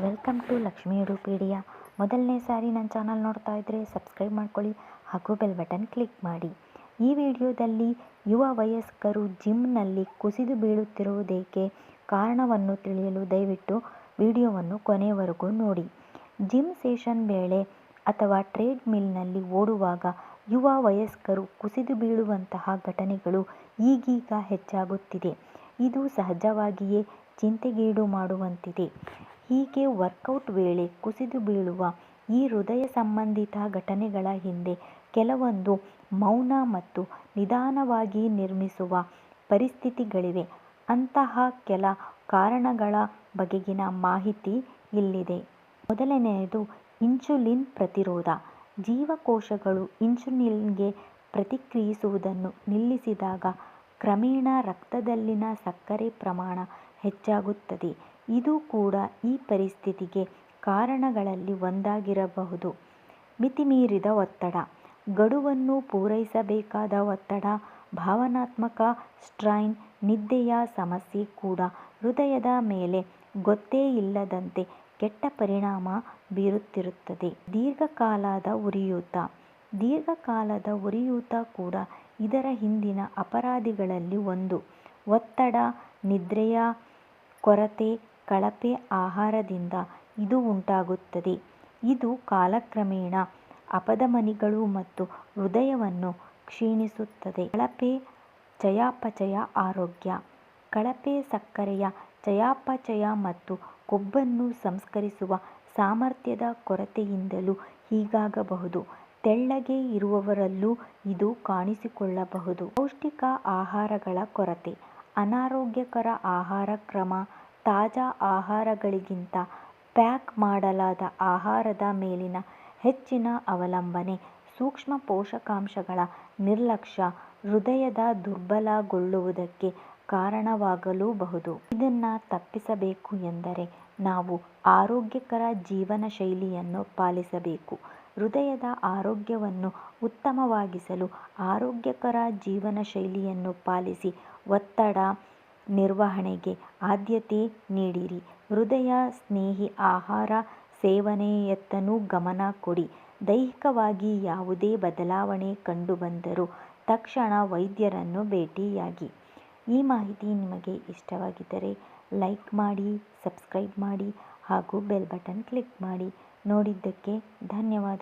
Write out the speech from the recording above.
Welcome to Lakshmi ಉಡುಪೀಡಿಯ ಮೊದಲನೇ ಸಾರಿ ನನ್ನ channel ನೋಡ್ತಾ ಇದ್ದರೆ ಸಬ್ಸ್ಕ್ರೈಬ್ ಮಾಡ್ಕೊಳ್ಳಿ ಹಾಗೂ ಬೆಲ್ ಬಟನ್ ಕ್ಲಿಕ್ ಮಾಡಿ. ಈ ವಿಡಿಯೋದಲ್ಲಿ ಯುವ ವಯಸ್ಕರು ಜಿಮ್ನಲ್ಲಿ ಕುಸಿದು ಬೀಳುತ್ತಿರುವುದೇಕೆ ಕಾರಣವನ್ನು ತಿಳಿಯಲು ದಯವಿಟ್ಟು ವಿಡಿಯೋವನ್ನು ಕೊನೆಯವರೆಗೂ ನೋಡಿ. ಜಿಮ್ ಸೆಷನ್ ವೇಳೆ ಅಥವಾ ಟ್ರೇಡ್ ಮಿಲ್ನಲ್ಲಿ ಓಡುವಾಗ ಯುವ ವಯಸ್ಕರು ಕುಸಿದು ಬೀಳುವಂತಹ ಘಟನೆಗಳು ಈಗೀಗ ಹೆಚ್ಚಾಗುತ್ತಿದೆ. ಇದು ಸಹಜವಾಗಿಯೇ ಚಿಂತೆಗೀಡು ಮಾಡುವಂತಿದೆ. ಹೀಗೆ ವರ್ಕೌಟ್ ವೇಳೆ ಕುಸಿದು ಬೀಳುವ ಈ ಹೃದಯ ಸಂಬಂಧಿತ ಘಟನೆಗಳ ಹಿಂದೆ ಕೆಲವೊಂದು ಮೌನ ಮತ್ತು ನಿಧಾನವಾಗಿ ನಿರ್ಮಿಸುವ ಪರಿಸ್ಥಿತಿಗಳಿವೆ. ಅಂತಹ ಕೆಲ ಕಾರಣಗಳ ಬಗೆಗಿನ ಮಾಹಿತಿ ಇಲ್ಲಿದೆ. ಮೊದಲನೆಯದು, ಇನ್ಸುಲಿನ್ ಪ್ರತಿರೋಧ. ಜೀವಕೋಶಗಳು ಇನ್ಸುಲಿನ್ಗೆ ಪ್ರತಿಕ್ರಿಯಿಸುವುದನ್ನು ನಿಲ್ಲಿಸಿದಾಗ ಕ್ರಮೇಣ ರಕ್ತದಲ್ಲಿನ ಸಕ್ಕರೆ ಪ್ರಮಾಣ ಹೆಚ್ಚಾಗುತ್ತದೆ. ಇದು ಕೂಡ ಈ ಪರಿಸ್ಥಿತಿಗೆ ಕಾರಣಗಳಲ್ಲಿ ಒಂದಾಗಿರಬಹುದು. ಮಿತಿಮೀರಿದ ಒತ್ತಡ, ಗಡುವನ್ನು ಪೂರೈಸಬೇಕಾದ ಒತ್ತಡ, ಭಾವನಾತ್ಮಕ ಸ್ಟ್ರೈನ್, ನಿದ್ದೆಯ ಸಮಸ್ಯೆ ಕೂಡ ಹೃದಯದ ಮೇಲೆ ಗೊತ್ತೇ ಇಲ್ಲದಂತೆ ಕೆಟ್ಟ ಪರಿಣಾಮ ಬೀರುತ್ತಿರುತ್ತದೆ. ದೀರ್ಘಕಾಲದ ಉರಿಯೂತ ದೀರ್ಘಕಾಲದ ಉರಿಯೂತ ಕೂಡ ಇದರ ಹಿಂದಿನ ಅಪರಾಧಿಗಳಲ್ಲಿ ಒಂದು. ಒತ್ತಡ, ನಿದ್ರೆಯ ಕೊರತೆ ಕಳಪೆ ಆಹಾರದಿಂದ ಇದು ಉಂಟಾಗುತ್ತದೆ. ಇದು ಕಾಲಕ್ರಮೇಣ ಅಪಧಮನಿಗಳು ಮತ್ತು ಹೃದಯವನ್ನು ಕ್ಷೀಣಿಸುತ್ತದೆ. ಕಳಪೆ ಚಯಾಪಚಯ ಆರೋಗ್ಯ. ಕಳಪೆ ಸಕ್ಕರೆಯ ಚಯಾಪಚಯ ಮತ್ತು ಕೊಬ್ಬನ್ನು ಸಂಸ್ಕರಿಸುವ ಸಾಮರ್ಥ್ಯದ ಕೊರತೆಯಿಂದಲೂ ಹೀಗಾಗಬಹುದು. ತೆಳ್ಳಗೆ ಇರುವವರಲ್ಲೂ ಇದು ಕಾಣಿಸಿಕೊಳ್ಳಬಹುದು. ಪೌಷ್ಟಿಕ ಆಹಾರಗಳ ಕೊರತೆ. ಅನಾರೋಗ್ಯಕರ ಆಹಾರ ಕ್ರಮ ತಾಜಾ ಆಹಾರಗಳಿಗಿಂತ ಪ್ಯಾಕ್ ಮಾಡಲಾದ ಆಹಾರದ ಮೇಲಿನ ಹೆಚ್ಚಿನ ಅವಲಂಬನೆ ಸೂಕ್ಷ್ಮ ಪೋಷಕಾಂಶಗಳ ನಿರ್ಲಕ್ಷ್ಯ ಹೃದಯದ ದುರ್ಬಲಗೊಳ್ಳುವುದಕ್ಕೆ ಕಾರಣವಾಗಲೂಬಹುದು. ಇದನ್ನು ತಪ್ಪಿಸಬೇಕು ಎಂದರೆ ನಾವು ಆರೋಗ್ಯಕರ ಜೀವನ ಶೈಲಿಯನ್ನು ಪಾಲಿಸಬೇಕು. ಹೃದಯದ ಆರೋಗ್ಯವನ್ನು ಉತ್ತಮವಾಗಿಸಲು ಆರೋಗ್ಯಕರ ಜೀವನ ಶೈಲಿಯನ್ನು ಪಾಲಿಸಿ ಒತ್ತಡ ನಿರ್ವಹಣೆಗೆ ಆದ್ಯತೆ ನೀಡಿರಿ. ಹೃದಯ ಸ್ನೇಹಿ ಆಹಾರ ಸೇವನೆಯತ್ತನೂ ಗಮನ ಕೊಡಿ. ದೈಹಿಕವಾಗಿ ಯಾವುದೇ ಬದಲಾವಣೆ ಕಂಡುಬಂದರೂ ತಕ್ಷಣ ವೈದ್ಯರನ್ನು ಭೇಟಿಯಾಗಿ. ಈ ಮಾಹಿತಿ ನಿಮಗೆ ಇಷ್ಟವಾಗಿದ್ದರೆ ಲೈಕ್ ಮಾಡಿ, ಸಬ್ಸ್ಕ್ರೈಬ್ ಮಾಡಿ ಹಾಗೂ ಬೆಲ್ ಬಟನ್ ಕ್ಲಿಕ್ ಮಾಡಿ. ನೋಡಿದ್ದಕ್ಕೆ ಧನ್ಯವಾದಗಳು